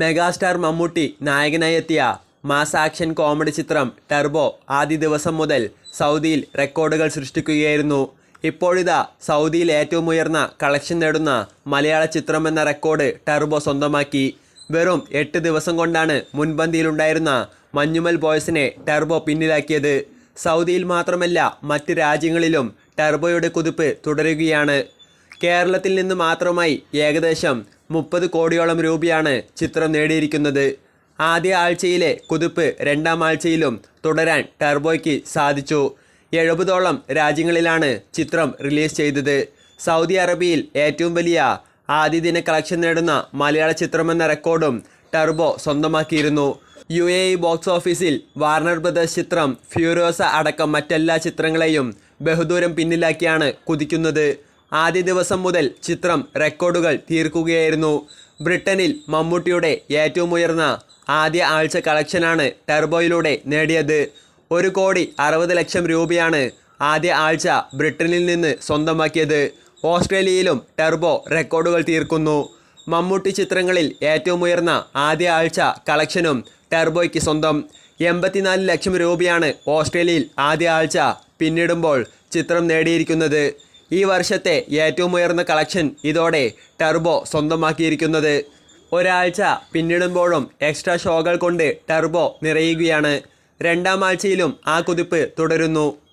Megastar Mammootty നായകനായി എത്തിയ mass action comedy ചിത്രം ടെർബോ ആദ്യ ദിവസം മുതൽ സൗദിയിൽ റെക്കോർഡുകൾ സൃഷ്ടിക്കുകയായിരുന്നു. ഇപ്പോഴിതാ സൗദിയിൽ ഏറ്റവും ഉയർന്ന കളക്ഷൻ നേടുന്ന മലയാള ചിത്രം എന്ന റെക്കോർഡ് ടെർബോ സ്വന്തമാക്കി. വെറും എട്ട് ദിവസം കൊണ്ടാണ് മുൻപന്തിയിലുണ്ടായിരുന്ന മഞ്ഞുമൽ ബോയ്സിനെ ടെർബോ പിന്നിലാക്കിയത്. സൗദിയിൽ മാത്രമല്ല മറ്റ് രാജ്യങ്ങളിലും ടെർബോയുടെ കുതിപ്പ് തുടരുകയാണ്. കേരളത്തിൽ നിന്ന് മാത്രമായി ഏകദേശം മുപ്പത് കോടിയോളം രൂപയാണ് ചിത്രം നേടിയിരിക്കുന്നത്. ആദ്യ ആഴ്ചയിലെ കുതിപ്പ് രണ്ടാം ആഴ്ചയിലും തുടരാൻ ടർബോയ്ക്ക് സാധിച്ചു. എഴുപതോളം രാജ്യങ്ങളിലാണ് ചിത്രം റിലീസ് ചെയ്തത്. സൗദി അറേബ്യയിൽ ഏറ്റവും വലിയ ആദ്യ ദിന കളക്ഷൻ നേടുന്ന മലയാള ചിത്രമെന്ന റെക്കോർഡും ടർബോ സ്വന്തമാക്കിയിരുന്നു. യു എ ഇ ബോക്സ് ഓഫീസിൽ വാർണർ ബ്രദേഴ്സ് ചിത്രം ഫ്യൂരിയോസ അടക്കം മറ്റെല്ലാ ചിത്രങ്ങളെയും ബഹുദൂരം പിന്നിലാക്കിയാണ് കുതിക്കുന്നത്. ആദ്യ ദിവസം മുതൽ ചിത്രം റെക്കോർഡുകൾ തീർക്കുകയായിരുന്നു. ബ്രിട്ടനിൽ മമ്മൂട്ടിയുടെ ഏറ്റവും ഉയർന്ന ആദ്യ ആഴ്ച കളക്ഷനാണ് ടെർബോയിലൂടെ നേടിയത്. ഒരു കോടി അറുപത് ലക്ഷം രൂപയാണ് ആദ്യ ആഴ്ച ബ്രിട്ടനിൽ നിന്ന് സ്വന്തമാക്കിയത്. ഓസ്ട്രേലിയയിലും ടെർബോ റെക്കോർഡുകൾ തീർക്കുന്നു. മമ്മൂട്ടി ചിത്രങ്ങളിൽ ഏറ്റവും ഉയർന്ന ആദ്യ ആഴ്ച കളക്ഷനും ടെർബോയ്ക്ക് സ്വന്തം. എൺപത്തിനാല് ലക്ഷം രൂപയാണ് ഓസ്ട്രേലിയയിൽ ആദ്യ ആഴ്ച പിന്നിടുമ്പോൾ ചിത്രം നേടിയിരിക്കുന്നത്. ഈ വർഷത്തെ ഏറ്റവും ഉയർന്ന കളക്ഷൻ ഇതോടെ ടർബോ സ്വന്തമാക്കിയിരിക്കുന്നത്. ഒരാഴ്ച പിന്നിടുമ്പോഴും എക്സ്ട്രാ ഷോകൾ കൊണ്ട് ടർബോ നിറയുകയാണ്. രണ്ടാം ആഴ്ചയിലും ആ കുതിപ്പ് തുടരുന്നു.